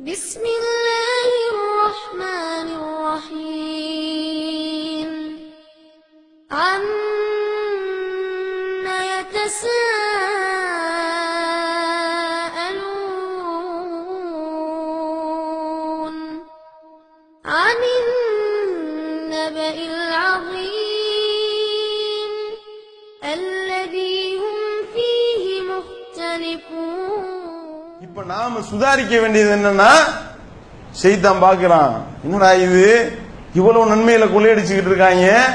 بسم الله الرحمن الرحيم. عم يتساءلون عن النبأ العظيم. இப்ப நாம சுதாரிக்க வேண்டியது என்னன்னா செய்தான் பாக்குறான் என்னடா இது? இவ்வளவு நன்மையில கொள்ளையடிச்சுக்கிட்டு இருக்காங்க.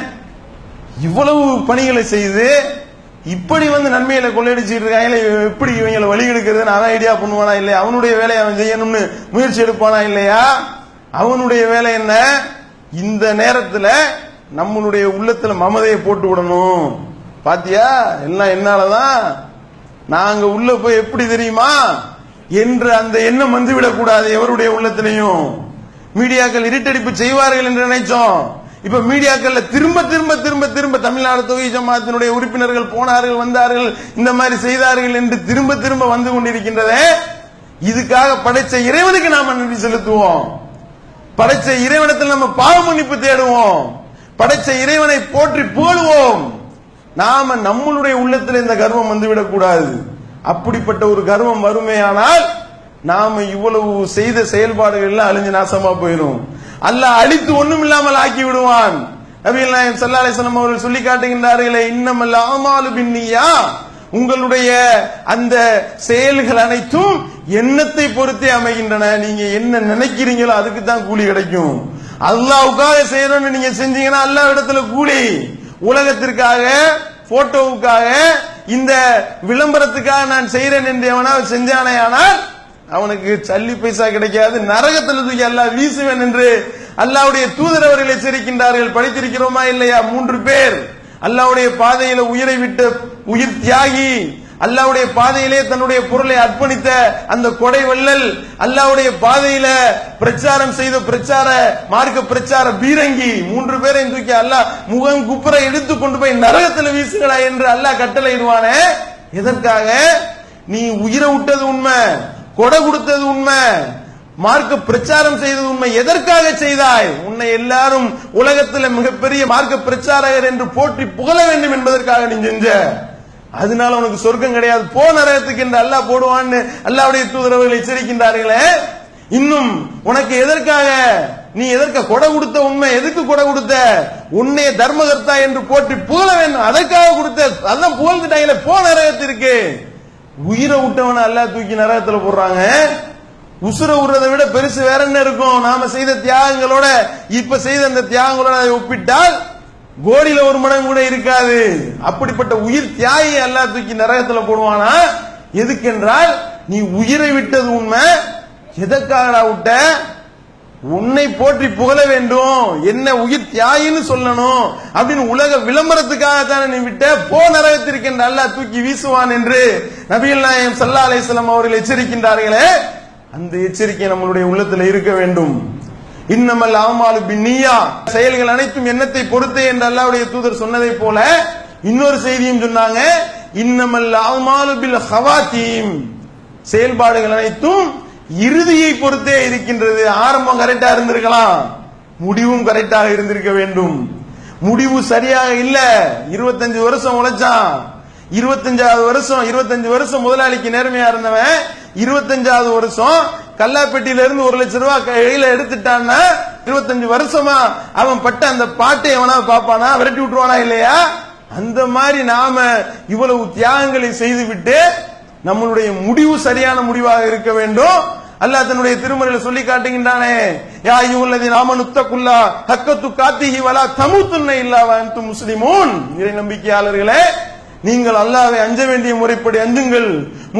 இவ்வளவு பணிகளை செய்து இப்படி வந்து நன்மையில கொள்ளையடிச்சுக்கிட்டு இருக்காங்க எப்படி இவங்களை வழி எடுக்கிறதுன்னு அவன் ஐடியா பண்ணுவானா இல்லையா? அவனுடைய வேலையை அவன் செய்யணும்னு முயற்சி எடுப்பானா இல்லையா? அவனுடைய வேலை என்ன? இந்த நேரத்துல நம்மளுடைய உள்ளத்துல மமதையை போட்டு விடணும். பாத்தியா? எல்லாம் என்னாலதான்? நாங்க உள்ள போய் எப்படி தெரியுமா? என்று அந்த எண்ணம் வந்து விடக்கூடாது எவருடைய உள்ளத்திலையும். மீடியாக்கள் இருட்டடிப்பு செய்வார்கள் என்று நினைச்சோம். இப்ப மீடியாக்கள்ல திரும்ப திரும்ப திரும்ப திரும்ப தமிழ்நாடு தொகுதி ஜமாத்தினுடைய உறுப்பினர்கள் போனார்கள் வந்தார்கள் இந்த மாதிரி செய்தார்கள் என்று திரும்ப திரும்ப வந்து கொண்டிருக்கின்றதே இதுக்காக படைச்ச இறைவனுக்கு நாம நன்றி செலுத்துவோம். படைச்ச இறைவனத்தில் நம்ம பாவ மன்னிப்பு தேடுவோம். படைச்ச இறைவனை போற்றி போடுவோம் நாம நம்மளுடைய உள்ளத்தில் இந்த கர்வம் வந்துவிடக் கூடாது. அப்படிப்பட்ட ஒரு கர்வம் வருமேயானால் நாம இவ்வளவு செய்த செயல்பாடுகள் எல்லாம் அழிஞ்சு நாசமா போயிடும் அல்ல அழித்து ஒண்ணும் இல்லாமல் ஆக்கி விடுவான். நபிகள் நாயம் சல்லா அலிஸ்லாம் அவர்கள் சொல்லி காட்டுகின்றார்களே இன்னமல்ல ஆமாலு பின்னியா? உங்களுடைய அந்த செயல்கள் அனைத்தும் எண்ணத்தை பொறுத்தே அமைகின்றன. நீங்க என்ன நினைக்கிறீங்களோ அதுக்கு தான் கூலி கிடைக்கும். அல்லாவுக்காக செய்யணும்னு நீங்க செஞ்சீங்கன்னா அல்லா இடத்துல கூலி. உலகத்திற்காக போட்டோவுக்காக இந்த விளம்பரத்துக்காக நான் செய்யறேன் என்று எவனாவது செஞ்சானே ஆனால் அவனுக்கு சல்லி பைசா கிடைக்காது நரகத்தில் தூக்கி அல்லா வீசுவேன் என்று அல்லாவுடைய தூதர் அவர்கள் எச்சரிக்கின்றார்கள். படித்திருக்கிறோமா இல்லையா? மூன்று பேர். அல்லாவுடைய பாதையில உயிரை விட்டு உயிர் தியாகி அல்லாவுடைய பாதையிலே தன்னுடைய பொருளை அர்ப்பணித்த அந்த கொடை வள்ளல் அல்லாவுடைய பாதையில பிரச்சாரம் செய்த பிரச்சார மார்க்க பிரச்சார பீரங்கி மூன்று பேரையும் தூக்கி அல்லாஹ் முகம் குப்புற எடுத்து கொண்டு போய் நரகத்துல வீசுகளா என்று அல்லாஹ் கட்டளையிடுவானே? எதற்காக? நீ உயிரை விட்டது உண்மை கொடை கொடுத்தது உண்மை மார்க்க பிரச்சாரம் செய்தது உண்மை. எதற்காக செய்தாய்? உன்னை எல்லாரும் உலகத்தில் மிகப்பெரிய மார்க்க பிரச்சாரகர் என்று போற்றி புகழ வேண்டும் என்பதற்காக நீ செஞ்ச அதனால உனக்கு சொர்க்கம் கிடையாது. போ நரகத்துக்கு என்று அல்லாஹ் போடுவான்னு அல்லாவுடைய தூதரவர்கள் எச்சரிக்கின்றார்களே. இன்னும் உனக்கு எதற்காக நீ எதற்கு கொடை கொடுத்த உண்மை? எதுக்கு கொடை கொடுத்த? உன்னை தர்மகர்த்தா என்று போட்டு புகழ வேண்டும். அதற்காக கொடுத்த அதான் புகழ்ந்துட்டாங்களே. போ நரகத்திற்கு. உயிரை விட்டவன அல்லாஹ் தூக்கி நரகத்துல போடுறாங்க. உசுர விடுறதை விட பெருசு வேற என்ன இருக்கும்? நாம செய்த தியாகங்களோட இப்ப செய்த அந்த தியாகங்களோட அதை ஒப்பிட்டால் கோடியில ஒரு மனம் கூட இருக்காது. அப்படிப்பட்ட உயிர் தியாகி அல்லா தூக்கி நரகத்துல போடுவானா? எதுக்கென்றால் நீ உயிரை விட்டது உண்மை. எதற்காக விட்ட? உன்னை போற்றி புகழ வேண்டும். என்ன உயிர் தியாகின்னு சொல்லணும். அப்படின்னு உலக விளம்பரத்துக்காக தானே நீ விட்ட? போ நரகத்திற்கு என்று அல்லா தூக்கி வீசுவான் என்று நபிகள் நாயம் சல்லா அலிஸ்லாம் அவர்கள் எச்சரிக்கின்றார்களே. அந்த எச்சரிக்கை நம்மளுடைய உள்ளத்தில் இருக்க வேண்டும். இன்னமல் அவமாலு பின்னியா? செயல்கள் அனைத்தும் எண்ணத்தை பொறுத்தே என்று அல்லாவுடைய தூதர் சொன்னதை போல இன்னொரு செய்தியும் சொன்னாங்க இன்னமல் அவமாலு பில் ஹவாத்தீம். செயல்பாடுகள் அனைத்தும் இறுதியை பொறுத்தே இருக்கின்றது. ஆரம்பம் கரெக்டா இருந்திருக்கலாம். முடிவும் கரெக்டாக இருந்திருக்க வேண்டும். முடிவு சரியாக இல்ல. இருபத்தஞ்சு வருஷம் உழைச்சான். இருபத்தஞ்சாவது வருஷம் இருபத்தஞ்சு வருஷம் முதலாளிக்கு நேர்மையா இருந்தவன் இருபத்தஞ்சாவது வருஷம் கல்லாப்பெட்டியில இருந்து ஒரு லட்சம் ரூபாய் கையில எடுத்துட்டான்னா இருபத்தஞ்சு வருஷமா அவன் பட்ட அந்த பாட்டை எவனா பாப்பானா விரட்டி விட்டுருவானா இல்லையா? அந்த மாதிரி நாம இவ்வளவு தியாகங்களை செய்துவிட்டு நம்மளுடைய முடிவு சரியான முடிவாக இருக்க வேண்டும். அல்லா தன்னுடைய திருமறையில சொல்லி காட்டுகின்றானே யா இவல்லதி ராமனுத்தக்குல்லா ஹக்கத்து காத்திஹி வலா தமுத்துன்ன இல்லா வந்து முஸ்லிமூன். இறை நம்பிக்கையாளர்களே நீங்கள் அல்லாவை அஞ்ச வேண்டிய முறைப்படி அஞ்சுங்கள்.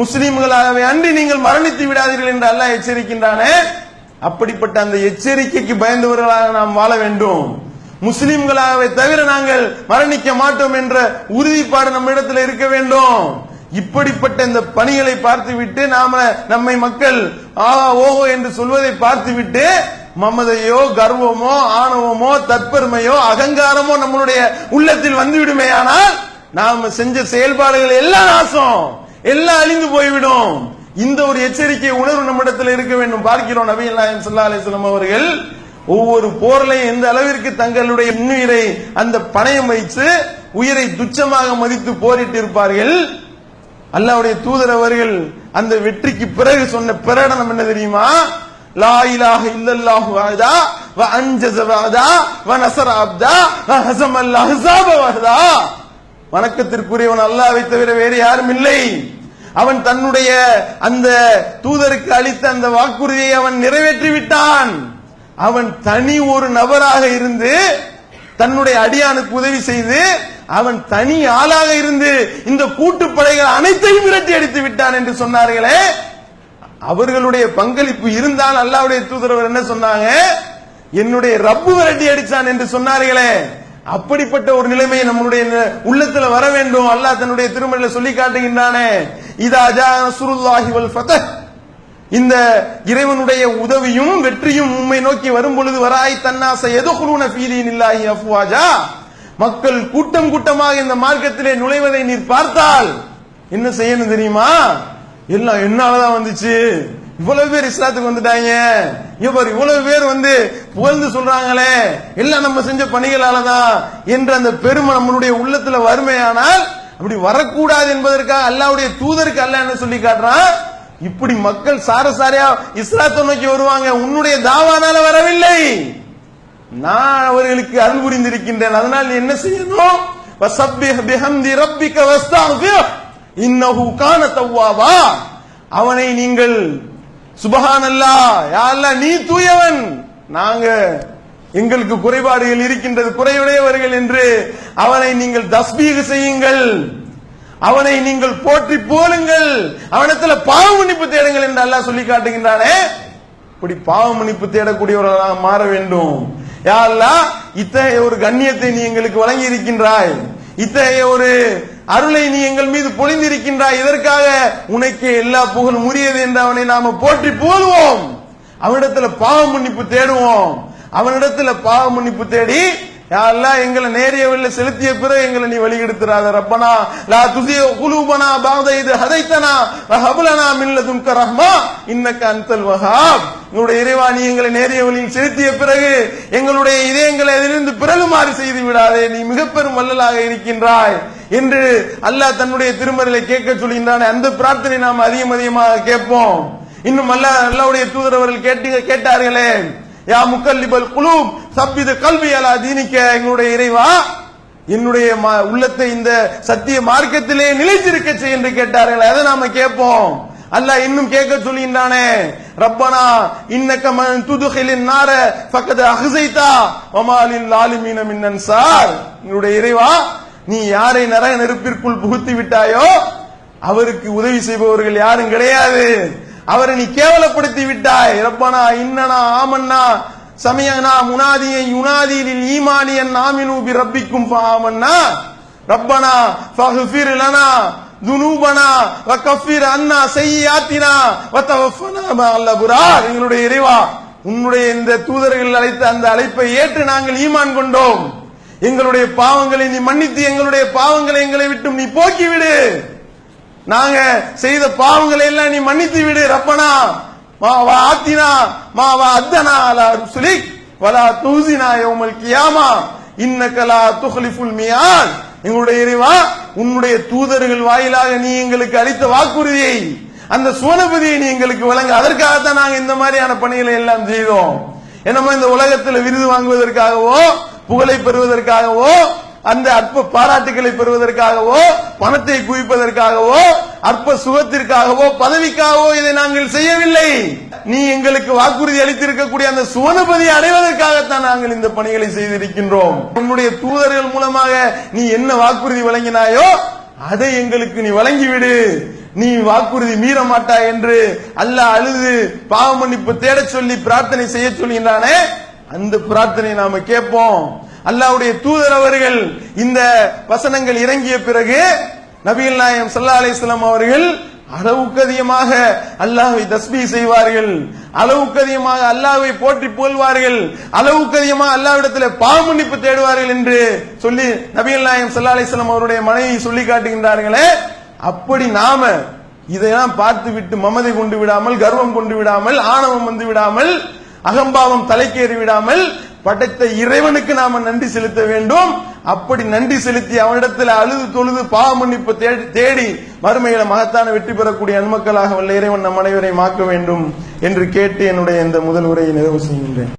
முஸ்லீம்களாகவே அன்றி நீங்கள் மரணித்து விடாதீர்கள் என்று அல்லாஹ் எச்சரிக்கின்றானே. அப்படிப்பட்ட அந்த எச்சரிக்கைக்கு பயந்தவர்களாக நாம் வாழ வேண்டும். முஸ்லிம்களாகவே தவிர நாங்கள் மரணிக்க மாட்டோம் என்ற உறுதிப்பாடு நம்ம இடத்துல இருக்க வேண்டும். இப்படிப்பட்ட இந்த பணிகளை பார்த்துவிட்டு நாம நம்மை மக்கள் ஆ ஓஹோ என்று சொல்வதை பார்த்துவிட்டு மமதையோ கர்வமோ ஆணவமோ தற்பெருமையோ அகங்காரமோ நம்மளுடைய உள்ளத்தில் வந்துவிடுமே ஆனால் நாம செஞ்ச செயல்பாடுகள் எல்லாம் நாசம். எல்லாம் அழிந்து போய்விடும். இந்த ஒரு எச்சரிக்கை உணர்வு நம்மிடத்தில் இருக்க வேண்டும். பார்க்கிறோம் நபி நாயம் சல்லா அலிஸ்லாம் அவர்கள் ஒவ்வொரு போர்லையும் எந்த அளவிற்கு தங்களுடைய இன்னுயிரை அந்த பணயம் வைத்து உயிரை துச்சமாக மதித்து போரிட்டு இருப்பார்கள். அல்லாவுடைய தூதர் அவர்கள் அந்த வெற்றிக்கு பிறகு சொன்ன பிரகடனம் என்ன தெரியுமா? லா இலாஹ இல்லல்லாஹு வஹதா வ அன்ஜஸ வஹதா வ நஸர அப்தா வ ஹஸமல் அஹ்ஸாப வஹதா. வணக்கத்திற்குரியவன் அல்லாவை தவிர வேறு யாரும் இல்லை. அவன் தன்னுடைய அந்த தூதருக்கு அளித்த அந்த வாக்குறுதியை அவன் நிறைவேற்றி விட்டான் அவன் தனி ஒரு நபராக இருந்து தன்னுடைய அடியானுக்கு உதவி செய்து அவன் தனி ஆளாக இருந்து இந்த கூட்டுப்படைகள் அனைத்தையும் விரட்டி அடித்து விட்டான் என்று சொன்னார்களே. அவர்களுடைய பங்களிப்பு இருந்தால் அல்லாவுடைய தூதரவர் என்ன சொன்னாங்க? என்னுடைய ரப்பு விரட்டி அடிச்சான் என்று சொன்னார்களே. அப்படிப்பட்ட ஒரு நிலைமை நம்மளுடைய உள்ளத்துல வர வேண்டும். அல்லாஹ் தன்னுடைய திருமணில சொல்லி காட்டுகின்றானே. இதா ஜா நஸ்ருல்லாஹி வல் ஃபதஹ். இந்த இறைவனுடைய உதவியும் வெற்றியும் உண்மை நோக்கி வரும் பொழுது வராய் தன்னாச எதுகுலூன ஃபீதீன் இல்லாஹி அஃப்வாஜா. மக்கள் கூட்டம் கூட்டமாக இந்த மார்க்கத்திலே நுழைவதை நீர் பார்த்தால் என்ன செய்யணும் தெரியுமா? எல்லாம் என்னாலதான் வந்துச்சு. இவ்வளவு பேர் இஸ்லாத்துக்கு வந்துட்டாங்க. இவர் இவ்வளவு பேர் வந்து புகழ்ந்து சொல்றாங்களே. எல்லாம் நம்ம செஞ்ச பணிகளாலதான் என்ற அந்த பெருமை நம்மளுடைய உள்ளத்துல வறுமையானால் அப்படி வரக்கூடாது என்பதற்காக அல்லாவுடைய தூதருக்கு அல்ல என்ன சொல்லி காட்டுறான்? இப்படி மக்கள் சார சாரசாரியா இஸ்லாத்தை நோக்கி வருவாங்க. உன்னுடைய தாவானால வரவில்லை. நான் அவர்களுக்கு அருள் புரிந்திருக்கின்றேன். அதனால் நீ என்ன செய்யணும்? வசப்பிஹ் பிஹம்தி ரப்பிக வஸ்தக்ஃபிர் இன்னஹு கான தவ்வாபா அவனை நீங்கள் சுபஹானல்லாஹ் யா நீ தூயவன். நாங்க எங்களுக்கு குறைபாடுகள் இருக்கின்றது குறையுடையவர்கள் என்று அவனை நீங்கள் தஸ்பீக செய்யுங்கள். அவனை நீங்கள் போற்றி போலுங்கள். அவனத்துல பாவ மன்னிப்பு தேடுங்கள் என்று அல்லாஹ் சொல்லி காட்டுகின்றானே. இப்படி பாவ மன்னிப்பு தேடக்கூடியவர்களாக மாற வேண்டும். யா அல்லா இத்தகைய ஒரு கண்ணியத்தை நீ எங்களுக்கு வழங்கி இருக்கின்றாய் இத்தகைய ஒரு அருளை நீ எங்கள் மீது பொழிந்திருக்கின்றாய். இதற்காக உனக்கே எல்லா புகழும் உரியது என்று அவனை நாம போற்றி போதுவோம் அவனிடத்துல பாவ மன்னிப்பு தேடுவோம். அவனிடத்துல பாவ மன்னிப்பு தேடி யாரெல்லாம் எங்களை நேரிய வழியில செலுத்திய பிறகு எங்களை நீ வழிகெடுத்துறாத ரப்பனா. லா துதிய குலூபனா பாத இது ஹதைத்தனா. ஹபுலனா மில்லதும் ரஹ்மா. இன்னக்க அந்தல் வஹாப். உங்களுடைய இறைவா நீ எங்களை நேரிய வழியில் செலுத்திய பிறகு எங்களுடைய இதயங்களை அதிலிருந்து பிறகுமாறு செய்து விடாதே. நீ மிக பெரும் வல்லலாக இருக்கின்றாய் என்று அல்லாஹ் தன்னுடைய திருமறையில கேட்க சொல்கின்றான். அந்த பிரார்த்தனை நாம் அதிகம் அதிகமாக கேட்போம். இன்னும் அல்ல அல்லாவுடைய தூதரவர்கள் கேட்டு கேட்டார்களே யா முக்கல்லிபல் குலூப் சப்பிது கல்வி அலா தீனிக்க எங்களுடைய இறைவா என்னுடைய ம- உள்ளத்தை இந்த சத்திய மார்க்கத்திலே நிலைத்திருக்க செய்ய என்று கேட்டார்கள். அதை நாம கேட்போம். அல்லாஹ் இன்னும் கேட்க சொல்கின்றானே. ரப்பனா இன்னக்க மன் துதுகிலின் நார பக்கத்து அஹ்ஸைதா வமாலில் லாலிமீன மின் அன்சார். என்னுடைய இறைவா நீ யாரை நரக நெருப்பிற்குள் புகுத்தி விட்டாயோ அவருக்கு உதவி செய்பவர்கள் யாரும் கிடையாது. அவரை நீ கேவலப்படுத்தி விட்டாய். ரப்பனா இன்னனா ஆமன்னா சமயனா முனாதியை யுனாதியில் ஈமானியன் நாமினு பி ரப்பிக்கும் ஆமன்னா ரப்பனா ஃபஹ்ஃபிர் லனா துனூபனா வகஃபிர் அன்னா செய்யாத்தினா வதவஃபனா மஅல் அப்ரார் எங்களுடைய இறைவா உன்னுடைய இந்த தூதர்கள் அழைத்த அந்த அழைப்பை ஏற்று நாங்கள் ஈமான் கொண்டோம். எங்களுடைய பாவங்களை நீ மன்னித்து எங்களுடைய பாவங்களை எங்களை விட்டும் நீ போக்கிவிடு. நாங்க செய்த பாவங்களை எல்லாம் நீ மன்னித்து விடு ரப்பனா. மா வா ஆத்தினா. மா வா அத்தனா அலா ருசுலிக். வலா தூசினா யோமல் கியாமா. இன்னக்கலா துஹலிஃபுல் துக்லிஃபுல் மியான். எங்களுடைய இறைவா உன்னுடைய தூதர்கள் வாயிலாக நீ எங்களுக்கு அளித்த வாக்குறுதியை அந்த சுவனபதியை நீ எங்களுக்கு வழங்க அதற்காகத்தான் நாங்க இந்த மாதிரியான பணிகளை எல்லாம் செய்தோம். என்னமோ இந்த உலகத்தில் விருது வாங்குவதற்காகவோ புகழை பெறுவதற்காகவோ அந்த அற்ப பாராட்டுகளை பெறுவதற்காகவோ பணத்தை குவிப்பதற்காகவோ அற்ப சுகத்திற்காகவோ பதவிக்காகவோ இதை நாங்கள் செய்யவில்லை. நீ எங்களுக்கு வாக்குறுதி அளித்திருக்கக்கூடிய அந்த சுவனபதி அடைவதற்காகத்தான் நாங்கள் இந்த பணிகளை செய்திருக்கின்றோம். உன்னுடைய தூதர்கள் மூலமாக நீ என்ன வாக்குறுதி வழங்கினாயோ அதை எங்களுக்கு நீ வழங்கிவிடு. நீ வாக்குறுதி மீற மாட்டாய் என்று அல்லாஹ் அழுது பாவ மன்னிப்பு சொல்லி பிரார்த்தனை செய்ய சொல்கின்றானே அந்த பிரார்த்தனை நாம கேட்போம். அல்லாவுடைய தூதர் அவர்கள் இந்த வசனங்கள் இறங்கிய பிறகு நபிகள் நாயம் சல்லா அலிஸ்லாம் அவர்கள் அளவுக்கு அதிகமாக அல்லாஹை தஸ்பி செய்வார்கள். அளவுக்கு அதிகமாக அல்லாவை போற்றி போல்வார்கள் அளவுக்கு அதிகமாக அல்லாவிடத்தில் பாவ தேடுவார்கள் என்று சொல்லி நபிகள் நாயம் சல்லா அலிஸ்லாம் அவருடைய மனைவி சொல்லி காட்டுகின்றார்களே அப்படி நாம இதையெல்லாம் பார்த்து விட்டு மமதை கொண்டு விடாமல் கர்வம் கொண்டு விடாமல் ஆணவம் வந்து விடாமல் அகம்பாவம் தலைக்கேறி விடாமல் படைத்த இறைவனுக்கு நாம நன்றி செலுத்த வேண்டும். அப்படி நன்றி செலுத்தி அவனிடத்தில் அழுது தொழுது பாவ மன்னிப்பு தேடி மறுமையில மகத்தான வெற்றி பெறக்கூடிய அன்மக்களாக வல்ல இறைவன் நம் அனைவரை மாக்க வேண்டும் என்று கேட்டு என்னுடைய இந்த முதல் உரையை நிறைவு செய்கின்றேன்.